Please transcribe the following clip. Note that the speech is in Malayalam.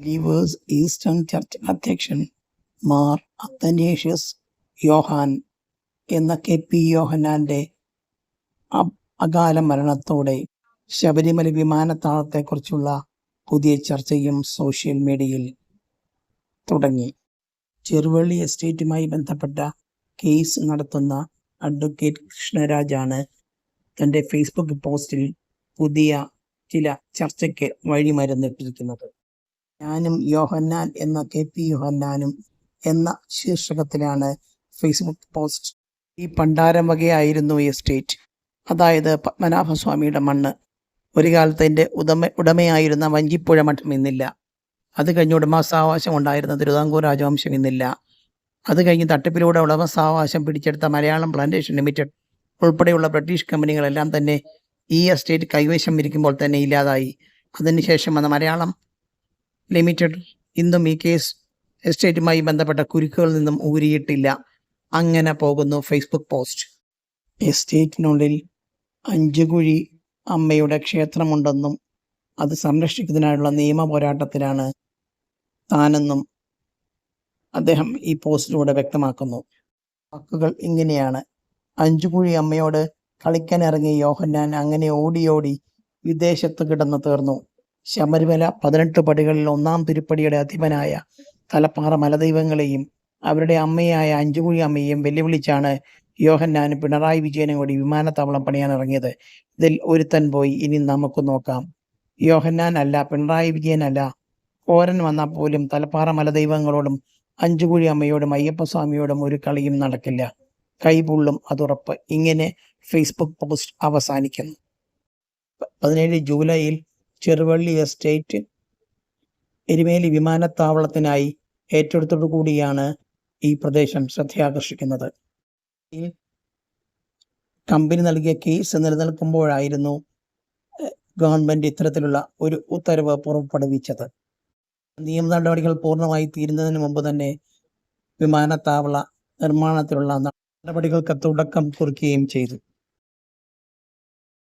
ബിലീവേഴ്സ് ഈസ്റ്റേൺ ചർച്ച് അധ്യക്ഷൻ മാർ അത്തനേഷ്യസ് യോഹാൻ എന്ന കെ പി യോഹന്നാന്റെ അ- അകാല മരണത്തോടെ ശബരിമല വിമാനത്താവളത്തെക്കുറിച്ചുള്ള പുതിയ ചർച്ചയും സോഷ്യൽ മീഡിയയിൽ തുടങ്ങി. ചെറുവള്ളി എസ്റ്റേറ്റുമായി ബന്ധപ്പെട്ട കേസ് നടത്തുന്ന അഡ്വക്കേറ്റ് കൃഷ്ണരാജാണ് തന്റെ ഫേസ്ബുക്ക് പോസ്റ്റിൽ പുതിയ ചില ചർച്ചയ്ക്ക് വഴിമരുന്നിട്ടിരിക്കുന്നത് ഞാനും യോഹന്നാൻ എന്ന കെ പി യോഹന്നാനും എന്ന ശീർഷകത്തിലാണ് ഫേസ്ബുക്ക് പോസ്റ്റ് ഈ പണ്ടാരം വകയായിരുന്നു എസ്റ്റേറ്റ് അതായത് പത്മനാഭസ്വാമിയുടെ മണ്ണ്. ഒരു കാലത്ത് എന്റെ ഉടമ ഉടമയായിരുന്ന വഞ്ചിപ്പുഴ മഠം ഇന്നില്ല. അത് കഴിഞ്ഞ് ഉടമസ്ഥാവകാശം ഉണ്ടായിരുന്ന തിരുവിതാംകൂർ രാജവംശം ഇന്നില്ല. അത് കഴിഞ്ഞ് തട്ടിപ്പിലൂടെ ഉടമസ്ഥാവകാശം പിടിച്ചെടുത്ത മലയാളം പ്ലാന്റേഷൻ ലിമിറ്റഡ് ഉൾപ്പെടെയുള്ള ബ്രിട്ടീഷ് കമ്പനികളെല്ലാം തന്നെ ഈ എസ്റ്റേറ്റ് കൈവശം ഇരിക്കുമ്പോൾ തന്നെ ഇല്ലാതായി. അതിനുശേഷം വന്ന മലയാളം ലിമിറ്റഡ് ഇന്നും ഈ കേസ് എസ്റ്റേറ്റുമായി ബന്ധപ്പെട്ട കുരുക്കുകളിൽ നിന്നും ഊരിയിട്ടില്ല. അങ്ങനെ പോകുന്നു ഫേസ്ബുക്ക് പോസ്റ്റ് എസ്റ്റേറ്റിനുള്ളിൽ അഞ്ചുകുഴി അമ്മയുടെ ക്ഷേത്രമുണ്ടെന്നും അത് സംരക്ഷിക്കുന്നതിനായുള്ള നിയമ പോരാട്ടത്തിലാണ് താനെന്നും അദ്ദേഹം ഈ പോസ്റ്റിലൂടെ വ്യക്തമാക്കുന്നു. വാക്കുകൾ ഇങ്ങനെയാണ്. അഞ്ചുകുഴി അമ്മയോട് കളിക്കാൻ ഇറങ്ങിയ യോഹന്നാൻ അങ്ങനെ ഓടിയോടി ഓടി വിദേശത്ത് കിടന്നു തീർന്നു. ശബരിമല പതിനെട്ട് പടികളിൽ ഒന്നാം തിരുപ്പടിയുടെ അധിപനായ തലപ്പാറ മലദൈവങ്ങളെയും അവരുടെ അമ്മയായ അഞ്ചുകുഴി അമ്മയെയും വെല്ലുവിളിച്ചാണ് യോഹന്നാൻ പിണറായി വിജയനും കൂടി വിമാനത്താവളം പണിയാൻ ഇറങ്ങിയത്. ഇതിൽ ഒരുത്തൻ പോയി. ഇനി നമുക്ക് നോക്കാം. യോഹന്നാൻ അല്ല പിണറായി വിജയൻ അല്ല. കോരൻ വന്നാൽ പോലും തലപ്പാറ മലദൈവങ്ങളോടും അഞ്ചുകുഴി അമ്മയോടും അയ്യപ്പസ്വാമിയോടും ഒരു കളിയും നടക്കില്ല. കൈപുള്ളും അതുറപ്പ് ഇങ്ങനെ ഫേസ്ബുക്ക് പോസ്റ്റ് അവസാനിക്കുന്നു. പതിനേഴ് ജൂലൈയിൽ ചെറുവള്ളി എസ്റ്റേറ്റ് എരുമേലി വിമാനത്താവളത്തിനായി ഏറ്റെടുത്തോടു കൂടിയാണ് ഈ പ്രദേശം ശ്രദ്ധയാകർഷിക്കുന്നത്. ഈ കമ്പനി നൽകിയ കേസ് നിലനിൽക്കുമ്പോഴായിരുന്നു ഗവൺമെന്റ് ഇത്തരത്തിലുള്ള ഒരു ഉത്തരവ് പുറപ്പെടുവിച്ചത്. നിയമ നടപടികൾ പൂർണമായി തീരുന്നതിന് മുമ്പ് തന്നെ വിമാനത്താവള നിർമ്മാണത്തിലുള്ള നടപടികൾക്ക് തുടക്കം കുറിക്കുകയും ചെയ്തു.